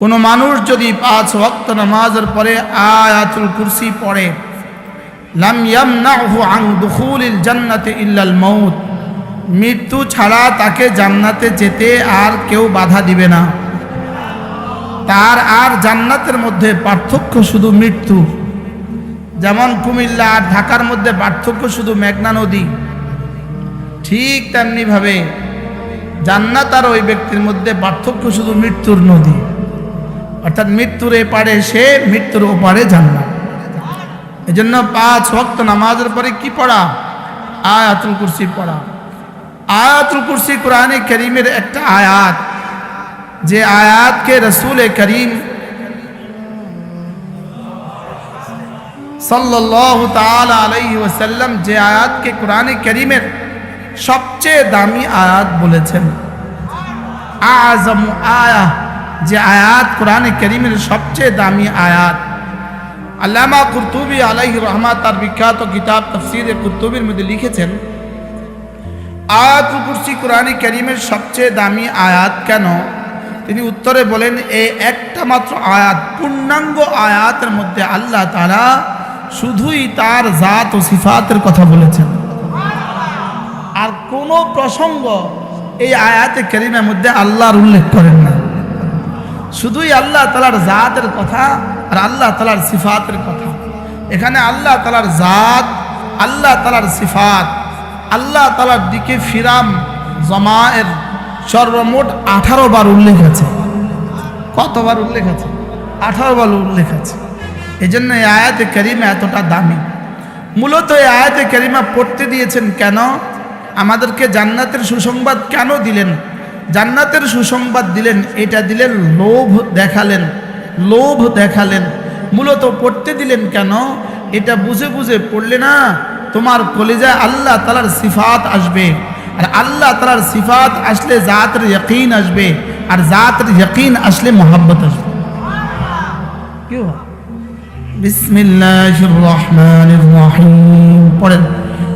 কোনো মানুষ যদি পাঁচ ওয়াক্ত নামাজের পরে আয়াতুল কুরসি পড়ে ইল্লাল মৃত্যু ছাড়া তাকে জান্নাতে যেতে আর কেউ বাধা দিবে না। তার আর জান্নাতের মধ্যে পার্থক্য শুধু মৃত্যু। যেমন কুমিল্লা আর ঢাকার মধ্যে পার্থক্য শুধু মেঘনা নদী। ঠিক তেমনিভাবে জান্নাত আর ওই ব্যক্তির মধ্যে পার্থক্য শুধু মৃত্যুর নদী। অর্থাৎ মৃত্যুর এপারে সে মৃত্যুর ওপারে জান্নাত। এই জন্য পাঁচ ভক্ত নামাজের পরে কি পড়া? আয়াতুল কুরসি পড়া। আয়াতুল কুরসি কোরআনে করিমের একটা আয়াত। যে আয়াতকে রসুল করিম সাল্লাহ আলাইহি ওয়াসাল্লাম যে আয়াতকে কোরআনে করিমের সবচেয়ে দামি আয়াত বলেছেন। আজম আয়া যে আয়াত কোরআনে করিমের সবচেয়ে দামি আয়াত। আল্লামা কুরতুবি আলাইহি রহমাত তার বিখ্যাত কিতাব তফসির কুরতুবির মধ্যে লিখেছেন, আয়াতুল কুরসি কোরআনে করিমের সবচেয়ে দামি আয়াত কেন? তিনি উত্তরে বলেন এই একটা মাত্র আয়াত, পূর্ণাঙ্গ আয়াতের মধ্যে আল্লাহ তারা শুধুই তার জাত ও সিফাতের কথা বলেছেন। আর কোনো প্রসঙ্গ এই আয়াতে করিমের মধ্যে আল্লাহর উল্লেখ করেন না। শুধুই আল্লাহ তালার জাতের কথা আর আল্লাহ তালার সিফাতের কথা। এখানে আল্লাহ তালার জাত, আল্লাহ তালার সিফাত, আল্লাহ তালার দিকে ফিরাম জমায়ের সর্বমোট আঠারো বার উল্লেখ আছে। কতবার উল্লেখ আছে? আঠারো বার উল্লেখ আছে। এই জন্য এই আয়াতে করিমা এতটা দামি। মূলত এই আয়াতে করিমা পড়তে দিয়েছেন কেন? আমাদেরকে জান্নাতের সুসংবাদ কেন দিলেন? জান্নাতের সুসংবাদ দিলেন, এটা দিলেন, লোভ দেখালেন লোভ দেখালেন। মূলত পড়তে দিলেন কেন? এটা বুঝে বুঝে পড়লে না তোমার কলেজায় আল্লাহ তালার সিফাত আসবে। আর আল্লাহ তালার সিফাত আসলে জাতের ইয়কিন আসবে, আর জাতের ইয়কিন আসলে মোহাম্মত আসবে। কি বিসমিল্লাহ রহিম। পড়েন।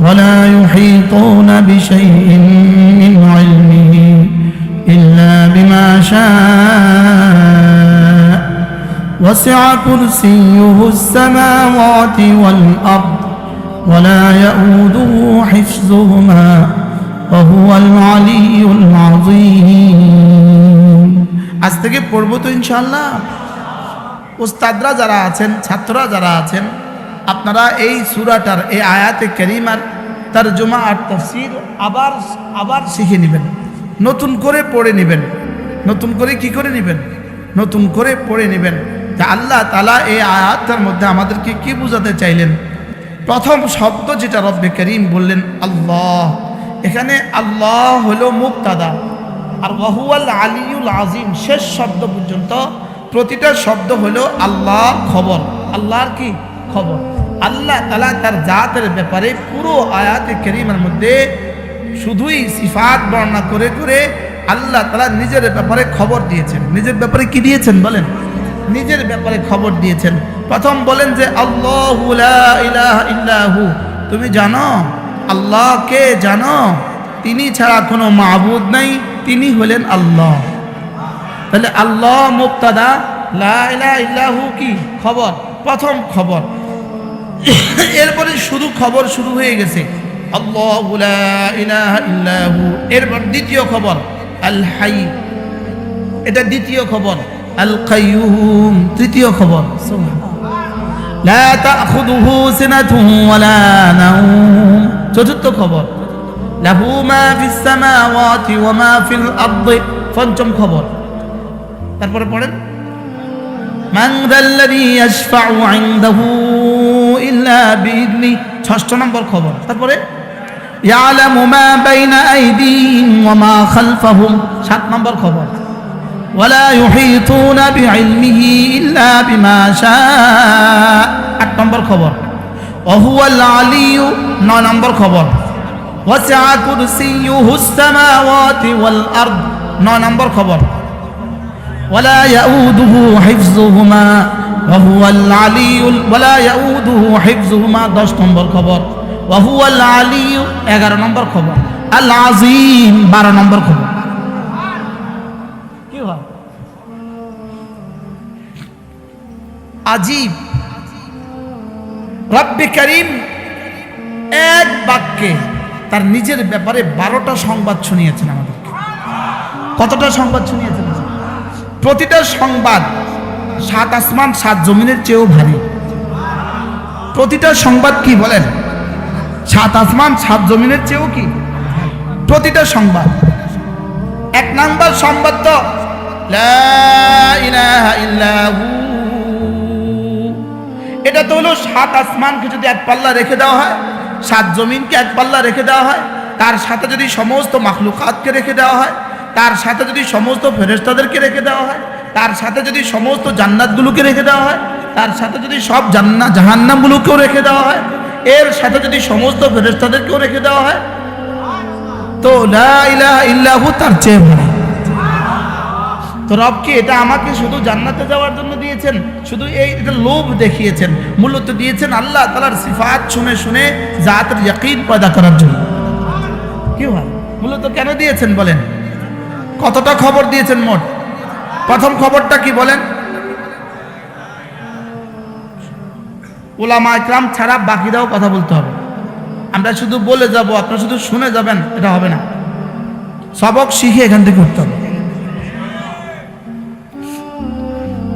ولا يحيطون بشيء من علمه إلا بما شاء وسع كرسيه السماوات والأرض ولا يؤوده حفظهما وهو العلي العظيم আজ থেকে পড়বো তো ইনশাল্লাহ ওস্তাদরা যারা আছেন ছাত্ররা যারা আছেন আপনারা এই সুরাটার, এই আয়াতে করিমার তার জমা আর তফসির আবার আবার শিখে নেবেন। নতুন করে পড়ে নেবেন। নতুন করে কি করে নেবেন? নতুন করে পড়ে নেবেন। যে আল্লাহ তালা এই আয়াতের মধ্যে আমাদেরকে কি বোঝাতে চাইলেন? প্রথম শব্দ যেটা রব্বে করিম বললেন, আল্লাহ। এখানে আল্লাহ হলো মুক্তাদা। আর ওয়াহুয়াল আলিউল আজিম শেষ শব্দ পর্যন্ত প্রতিটা শব্দ হলো আল্লাহর খবর। আল্লাহর কি? খবর। আল্লাহ তালা তার জাতের ব্যাপারে পুরো আয়াতে করিমের মধ্যে শুধুই সিফাত বর্ণনা করে করে আল্লাহ তালা নিজের ব্যাপারে খবর দিয়েছেন। নিজের ব্যাপারে কি দিয়েছেন বলেন? নিজের ব্যাপারে খবর দিয়েছেন। প্রথম বলেন যে, আল্লাহ তুমি জানো? আল্লাহকে জানো? তিনি ছাড়া কোনো মাহবুদ নাই, তিনি হলেন আল্লাহ। তাহলে আল্লাহ মুক্তাদা লা ইলাহা ইল্লাহু কি? খবর। প্রথম খবর। এরপরে শুধু খবর শুরু হয়ে গেছে। এরপর দ্বিতীয় খবর, আল হাই। এটা দ্বিতীয় খবর, আল কাইয়ুম। তৃতীয় খবর চতুর্থ খবর পঞ্চম খবর। তারপরে পড়েন মান যাল্লাযী ইয়াশফাউ ইনদাহু ইল্লা বিইذনি ষষ্ঠ নম্বর খবর। তারপরে, ইয়ালামু মা বাইনা আইদিহিম ওয়া মা সাত নম্বর খবর। ওয়ালা ইউহীতুনা বিইলমিহি ইল্লা বিমা শা আট নম্বর খবর। ওহুয়াল আলিয়ু নয় নম্বর খবর। ওয়াসিআ কুরসিয়ুহু আস-সামাওয়াতি ওয়াল আরদ। নয় নম্বর খবর। ولا يؤوده حفظهما وهو العلي ولا يؤوده حفظهما দশ নম্বর খবর وهو العلي এগারো নম্বর খবর আল আজিম বারো নম্বর খবর কি হয় আজিব রব্বে করিম এক বাক্যে তার নিজের ব্যাপারে বারোটা সংবাদ শুনিয়েছেন আমাদেরকে কতটা সংবাদ শুনিয়েছেন প্রতিটা সংবাদ সাত আসমান, সাত জমিনের চেয়েও ভারী। প্রতিটা সংবাদ কি বলেন? সাত আসমান, সাত জমিনের চেয়েও কি? প্রতিটা সংবাদ। এক নাম্বার সংবাদ তো এটা তো হলো সাত আসমানকে যদি এক পাল্লা রেখে দেওয়া হয়, সাত জমিনকে এক পাল্লা রেখে দেওয়া হয়, তার সাথে যদি সমস্ত মাখলুকাতকে রেখে দেওয়া হয় তার সাথে যদি সমস্ত ফেরেস্তাদেরকে রেখে দেওয়া হয়, তার সাথে যদি সমস্ত জান্নাতগুলোকে রেখে দেওয়া হয়, তার সাথে যদি সব জান্নাত জাহান্নামগুলোকেও রেখে দেওয়া হয়, এর সাথে যদি সমস্ত ফেরেস্তাদেরকেও রেখে দেওয়া হয়, তো ইল্লাহু তার চেয়ে ভালো তো রবকে এটা আমাকে শুধু জান্নাতে যাওয়ার জন্য দিয়েছেন? শুধু এই এটা লোভ দেখিয়েছেন। মূলত দিয়েছেন আল্লাহ তালার সিফাত শুনে শুনে জাতের ইয়াকিন পয়দা করার জন্য। কি হয়? মূলত কেন দিয়েছেন বলেন? কতটা খবর দিয়েছেন মোট? প্রথম খবরটা কি বলেন? ওলামা ইকরাম ছাড়া বাকিরাও কথা বলতে হবে। আমরা শুধু বলে যাব, আপনারা শুধু শুনে যাবেন, এটা হবে না। সবক শিখে এখান থেকে উঠতে হবে।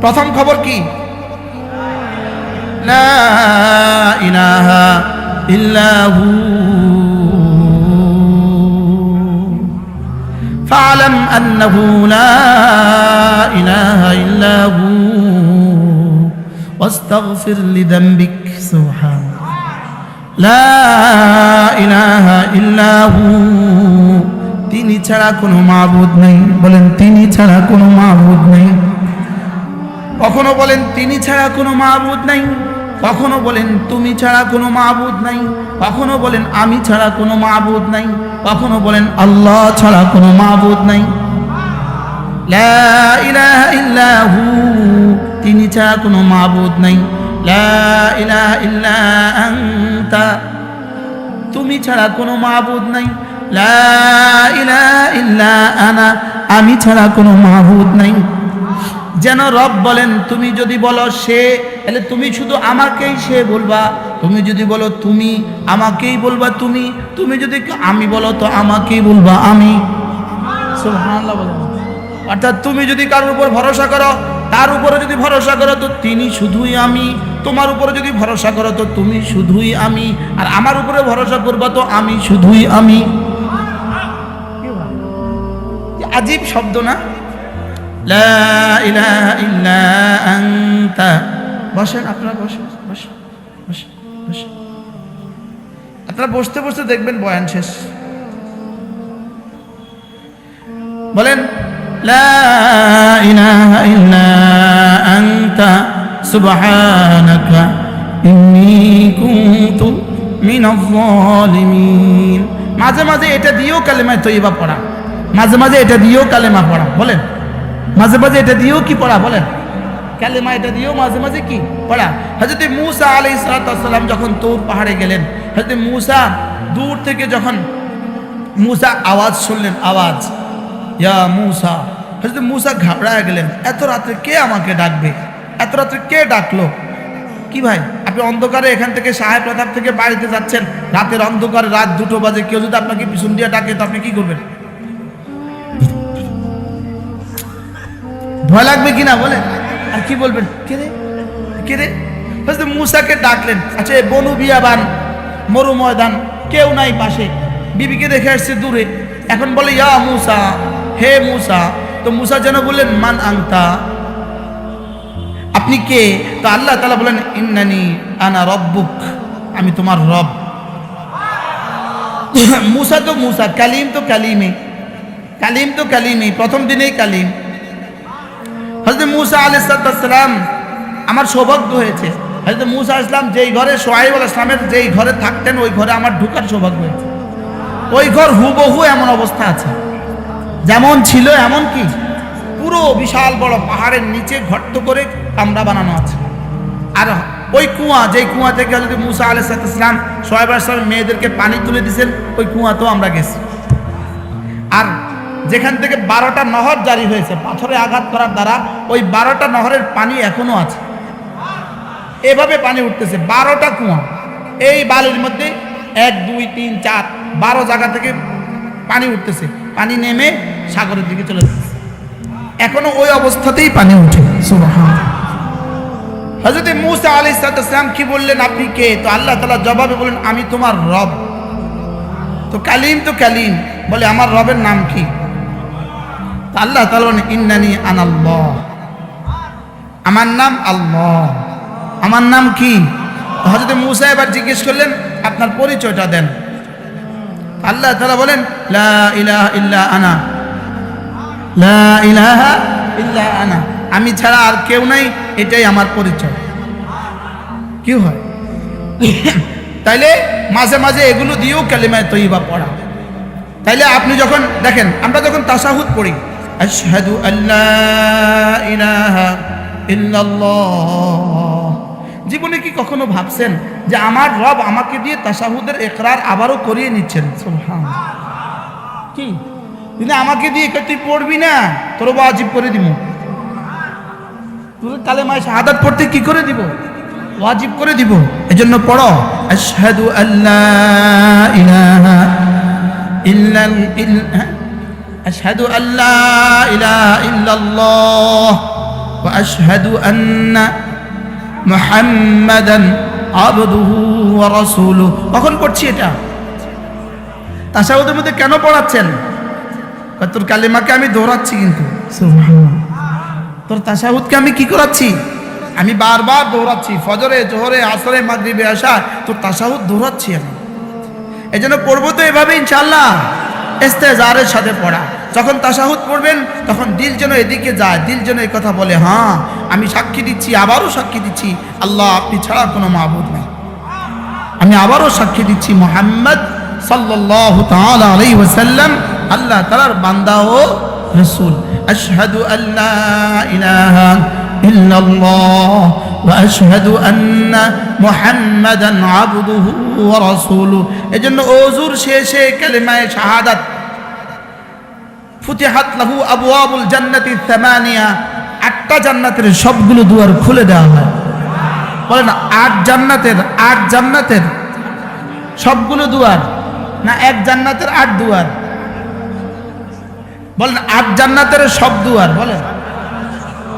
প্রথম খবর কি? ইলাহা ইল্লাহু فاعلم أنه لا إله إلا هو واستغفر لذنبك سبحان لا إله إلا هو তিনি ছাড়া কোনো মাবুদ নেই বলেন তিনি ছাড়া কোনো মাবুদ নেই কখনো বলেন তিনি ছাড়া কোনো মাবুদ নাই কখনো বলেন, তুমি ছাড়া কোনো মাবুদ নাই। কখনো বলেন, আমি ছাড়া কোনো মাবুদ নাই। কখনো বলেন, আল্লাহ ছাড়া কোনো মাবুদ নাই। তিনি ছাড়া কোনো মাবুদ নাই। তুমি ছাড়া কোনো মাবুদ নাই। আমি ছাড়া কোনো মাবুদ নাই। যেন রব বলেন, তুমি যদি বলো সে, তাহলে তুমি শুধু আমাকেই সে বলবা। তুমি যদি বলো তুমি, আমাকেই বলবা তুমি। তুমি যদি আমি বলো তো আমাকেই বলবা আমি। অর্থাৎ তুমি যদি কারোর উপর ভরসা করো, তার উপরে যদি ভরসা করো, তো তিনি শুধুই আমি। তোমার উপরে যদি ভরসা করো, তো তুমি শুধুই আমি। আর আমার উপরে ভরসা করবা, তো আমি শুধুই আমি। আজীব শব্দ না? লা ইলাহা ইল্লা আনতা। বসেন আপনারা বসেন বসেন বসেন বসেন। আপনারা বসতে বসতে দেখবেন বয়ান শেষ। বলেন লা ইলাহা ইল্লা আনতা সুবহানাকা ইন্নী কুনতু মিনাজ জালিমিন মাঝে মাঝে এটা দিয়েও কালেমায় তৈবা পড়া। মাঝে মাঝে এটা দিয়েও কালেমা পড়া। বলেন। মাঝে মাঝে এটা দিয়েও কি পড়া? বলেন। কালেমা এটা দিয়েও মাঝে মাঝে কি পড়া? হজরত মুসা আলাই সালাম যখন তোর পাহাড়ে গেলেন হজরত মুসা দূর থেকে যখন মুসা আওয়াজ শুনলেন, আওয়াজ, ইয়া মুসা হজরত মুসা ঘাবড়ায় গেলেন, এত রাত্রে কে আমাকে ডাকবে? এত রাত্রে কে ডাকলো? কি ভাই, আপনি অন্ধকারে এখান থেকে সাহেব প্রতাপ থেকে বাড়িতে যাচ্ছেন, রাতের অন্ধকারে, রাত দুটো বাজে, কেউ যদি আপনাকে পিছন দিয়ে ডাকে, তো আপনি কি করবেন? ভয় লাগবে কিনা বলেন আর কি বলবেন? কে রে? কে রে? মুসাকে ডাকলেন। আচ্ছা বনু বিয়াবান, মরু ময়দান, কেউ নাই পাশে। বিবিকে দেখে আসছে দূরে। এখন বলে, ইয়া মুসা, হে মুসা। তো মুসা যেন বললেন, মান আংতা? আপনি কে? তো আল্লাহ তালা বলেন, ইন্নানি আনা রব্বুক, আমি তোমার রব। মুসা তো মুসা, কালিম তো কালিমে। কালিম তো কালিমে, প্রথম দিনেই কালিম। হজরত মুসা আলাইসালাম আমার সৌভাগ্য হয়েছে। হজরত মুসা ইসলাম যেই ঘরে সোহাইব আল ইসলামের যেই ঘরে থাকতেন, ওই ঘরে আমার ঢুকার সৌভাগ্য হয়েছে। ওই ঘর হুবহু এমন অবস্থা আছে। যেমন ছিল এমন কি? পুরো বিশাল বড় পাহাড়ের নিচে ঘট্ট করে কামরা বানানো আছে। আর ওই কুয়া, যেই কুয়া থেকে যদি মুসা আলাইসালাম সোহেব আসলামের মেয়েদেরকে পানি তুলে দিয়েছেন, ওই কুয়াতেও আমরা গেছি। যেখান থেকে বারোটা নহর জারি হয়েছে, পাথরে আঘাত করার দ্বারা ওই বারোটা নহরের পানি এখনও আছে। এভাবে পানি উঠতেছে, বারোটা কুয়া। এই বালির মধ্যে এক, দুই, তিন, চার, বারো জায়গা থেকে পানি উঠতেছে। পানি নেমে সাগরের দিকে চলে যাচ্ছে। এখনও ওই অবস্থাতেই পানি উঠে হজরত মুসা আলী সালাম কি বললেন, আপনি কে? তো আল্লাহ তালা জবাবে বললেন, আমি তোমার রব। তো কালিম তো কালিম, বলে আমার রবের নাম কি? আল্লাহ তালা বলেন, ইন্নানি আনাল্লাহ আমার নাম আল্লাহ। আমার নাম কি? হজরত মুসা এবার জিজ্ঞেস করলেন, আপনার পরিচয়টা দেন। আল্লাহ তালা বলেন, লা ইলাহা ইল্লা আনা। লা ইলাহা ইল্লা আনা। আমি ছাড়া আর কেউ নাই, এটাই আমার পরিচয়। কি হয়? তাইলে মাঝে মাঝে এগুলো দিয়েও কালিমায় তৈবা পড়া। তাইলে আপনি যখন দেখেন, আমরা যখন তাসাহুদ পড়ি আশহাদু আল্লাহ ইলাহা ইল্লাল্লাহ। জীবনে কি কখনো ভাবছেন যে আমার রব আমাকে দিয়ে তাসাহুদের একরার আবারও করিয়ে নিচ্ছেন। কি? তিনি আমাকে দিয়ে তুই পড়বি না? তোর ওয়াজিব করে দিব। তুই কালেমায় শাহাদাত পড়তে কি করে দিব? ওয়াজিব করে দিব। এজন্য পড়ো আশহাদু আল্লাহ ইলাহা ইল্লা আশহাদু আল্লাহ ইলাহা ইল্লাল্লাহ ওয়া আশহাদু আন্না মুহাম্মাদান আবদুহু ওয়া রাসূলুহু কখন পড়ছি এটা? তাসাউদের মধ্যে কেন পড়াচ্ছেন? তোর কালিমাকে আমি দৌড়াচ্ছি কিন্তু। তোর তাসাহুদকে আমি কি করাচ্ছি? আমি বারবার দৌড়াচ্ছি ফজরে জোহরে আসরে মাগরিবে আসা তোর তাসাহুদ দৌড়াচ্ছি আমি। এই জন্য পড়ব তো এভাবে ইনশাল্লাহ এস্তেজারের সাথে পড়া। যখন তাসাহুদ পড়বেন তখন দিল যেন এদিকে যায়, দিল যেন এই কথা বলে হ্যাঁ আমি সাক্ষী দিচ্ছি, আবারও সাক্ষী দিচ্ছি, আল্লাহ আপনি ছাড়া কোনো মাহবুদ নেই। আমি আবারও সাক্ষী দিচ্ছি মোহাম্মদ ওয়াসাল্লাম, আল্লাহ তাআলার বান্দা ও রসুল। আশহাদু আল্লা ইলাহা ইল্লাল্লাহ ওয়া আশহাদু আন্না মুহাম্মাদান আবদুহু ওয়া রাসূলুহু। এজন্য ওযুর শেষে কালিমায়ে শাহাদাত ফুতিহাত লাহু আবওয়াবুল জান্নাতি থামানিয়া আটটা জান্নাতের সবগুলো দুয়ার খুলে দেওয়া হয়। বলে না, আট জান্নাতের আট জান্নাতের সবগুলো দুয়ার? না, এক জান্নাতের আট দুয়ার? বলেন আট জান্নাতের সব দুয়ার? বলেন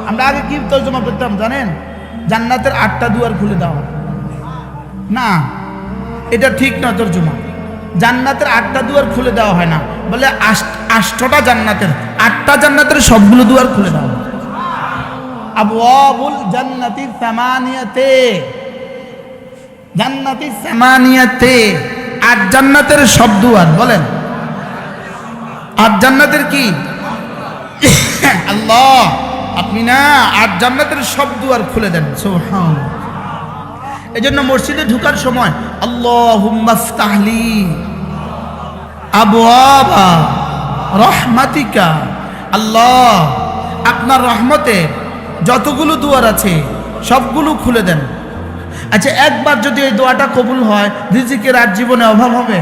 আমরা আগে কি তর্জমা করতাম জানেন? জান্নাতের আটটা দুয়ার খুলে দেওয়া না, এটা ঠিক না তর্জমা। জান্নাতের আটটা দুয়ার খুলে দেওয়া হয় না। বলে আষ্ট- আষ্টটা জান্নাতের, আটটা জান্নাতের সবগুলো দুয়ার খুলে দেওয়া হয়। আট জান্নাতের সব দুয়ার, বলেন। কি? আল্লাহ, আপনি না আট জান্নাতের সব দুয়ার খুলে দেন সুবহান এই জন্য মসজিদে ঢুকার সময় আল্লাহ তাহলি আবওয়াবা রহমাতিকা। আল্লাহ, আপনার রহমতে যতগুলো দুয়ার আছে, সবগুলো খুলে দেন। আচ্ছা একবার যদি এই দোয়াটা কবুল হয়, রিজিকের আর জীবনে অভাব হবে?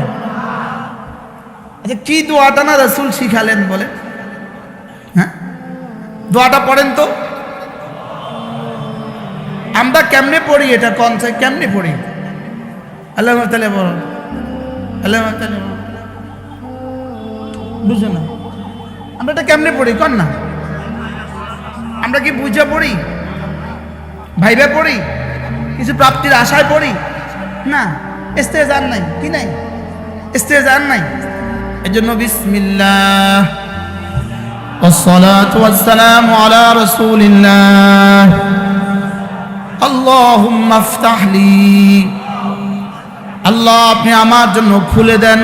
আচ্ছা কি দোয়াটা না রসুল শিখালেন বলে? হ্যাঁ? দোয়াটা পড়েন তো? আমরা কেমনে পড়ি এটা কনসে কেমনে পড়ি আল্লাহ তালে বলো আল্লাহ তালে বুঝো না আমরা এটা কেমনে পড়ি কন না আমরা কি বুঝে পড়ি ভাইবে পড়ি কিছু প্রাপ্তির আশায় পড়ি না ইস্তেজার নাই কি নাই ইস্তেজার নাই এই জন্য বিসমিল্লাহ والصلاة والسلام على رسول الله আল্লাহলি আল্লাহ, আপনি আমার জন্য খুলে দেন।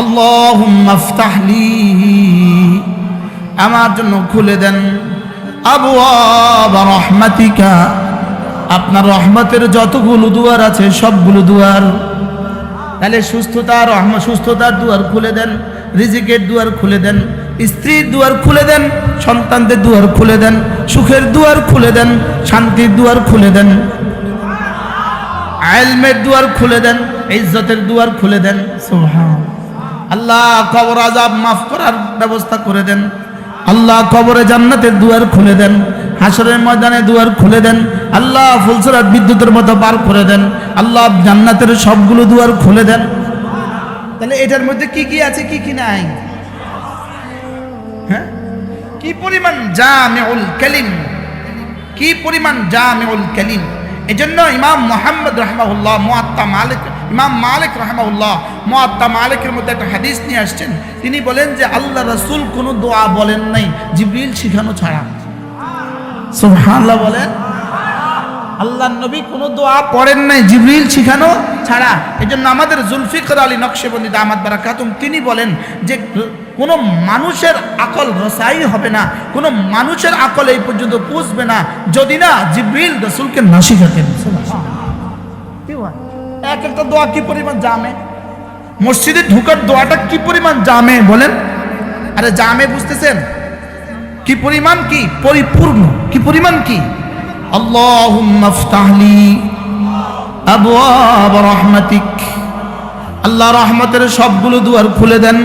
আল্লাহ মাফতাহলি আমার জন্য খুলে দেন। আবু রহমাতিকা। আপনার রহমতের যতগুলো দুয়ার আছে, সবগুলো দুয়ার। তাহলে সুস্থতা রহম, সুস্থতার দুয়ার খুলে দেন, রিজিকের দুয়ার খুলে দেন। স্ত্রীর দুয়ার খুলে দেন, সন্তানদের দুয়ার খুলে দেন, সুখের দুয়ার খুলে দেন, শান্তির দুয়ার খুলে দেন। আলমের দুয়ার খুলে দেন, ইজ্জতের দুয়ার খুলে দেন। আল্লাহ কবর আজাব মাফ করার ব্যবস্থা করে দেন। আল্লাহ কবরে জান্নাতের দুয়ার খুলে দেন হাসরের ময়দানে দুয়ার খুলে দেন, আল্লাহ ফুলসরাত বিদ্যুতের মতো বার করে দেন, আল্লাহ জান্নাতের সবগুলো দুয়ার খুলে দেন। তাহলে এটার মধ্যে কি কি আছে, কি কি নাই? কি পরিমাণ জামিউল কালিম? কি পরিমাণ জামিউল কালিম? এজন্য ইমাম মোহাম্মদ রহমাউল্লাহ মুআত্তা মালিক, ইমাম মালিক রহমাউল্লাহ মুআত্তা মালিকের মধ্যে একটা হাদিস নিয়ে আসছেন। তিনি বলেন যে, আল্লাহ রসুল কোনো দোয়া বলেন নাই, জিবরিল শিখানো ছাড়া। সুবহানাল্লাহ বলেন। আল্লাহ নবী কোনো দোয়া পড়েন নাই, জিবরিল শিখানো ছাড়া। এই জন্য আমাদের জুলফিকর আলী নকশেবন্দি দামাত বারাকাতুম তিনি বলেন যে, কোনো মানুষের আকল রসাই হবে না, কোনো মানুষের আকল এই পর্যন্ত পুষবে না, যদি না জিবরিল রসুলকে না শিখাতেন। এক একটা দোয়া কি পরিমাণ জামে? মসজিদে ঢুকার দোয়াটা কি পরিমাণ জামে বলেন? আরে জামে বুঝতেছেন? কি পরিমাণ কি? পরিপূর্ণ। কি পরিমাণ কি? আল্লাহুম্মা ইফতাহলি আবওয়াব রাহমাতিক। আল্লাহ রহমতের সবগুলো দুয়ার খুলে দেন।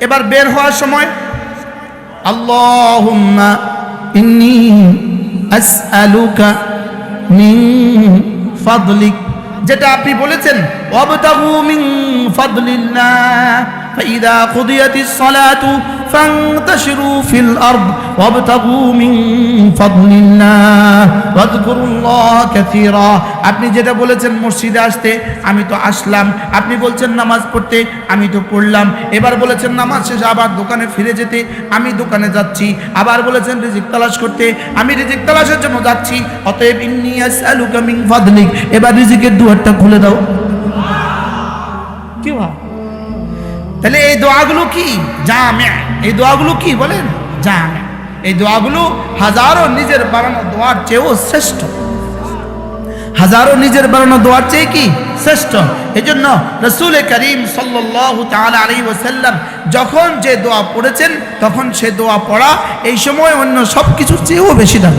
এবার বের হওয়ার সময় আল্লাহুম্মা ইন্নী আসআলুকা মিন ফাদলিক। যেটা আপনি বলেছেন, ওয়াবতাগু মিন ফাদলিল্লাহ। فإذا قضيت الصلاة فانتشروا في الأرض وابتغوا من فضل الله واذكروا الله كثيرا আপনি যেটা বলেছেন মসজিদে আসতে আমি তো আসলাম আপনি বলছেন নামাজ পড়তে আমি তো পড়লাম এবার বলেছেন নামাজ শেষে আবার দোকানে ফিরে যেতে আমি দোকানে যাচ্ছি আবার বলেছেন রিজিক তালাশ করতে আমি রিজিক তালাশের জন্য যাচ্ছি অতএব ইন্নী আসআলুকা মিন ফাদলিক এবার রিজিকের দুয়ারটা খুলে দাও কি ভাব তাহলে এই দোয়াগুলো কি? জামে। এই দোয়াগুলো কি বলেন? জামে। এই দোয়াগুলো হাজারো নিজের বানানো দোয়ার চেয়েও শ্রেষ্ঠ। হাজারো নিজের বানানো দোয়ার চেয়ে কি? শ্রেষ্ঠ। এই জন্য রসুল করিম ওসাল্লাম যখন যে দোয়া পড়েছেন, তখন সে দোয়া পড়া এই সময় অন্য সব কিছুর চেয়েও বেশি দাম।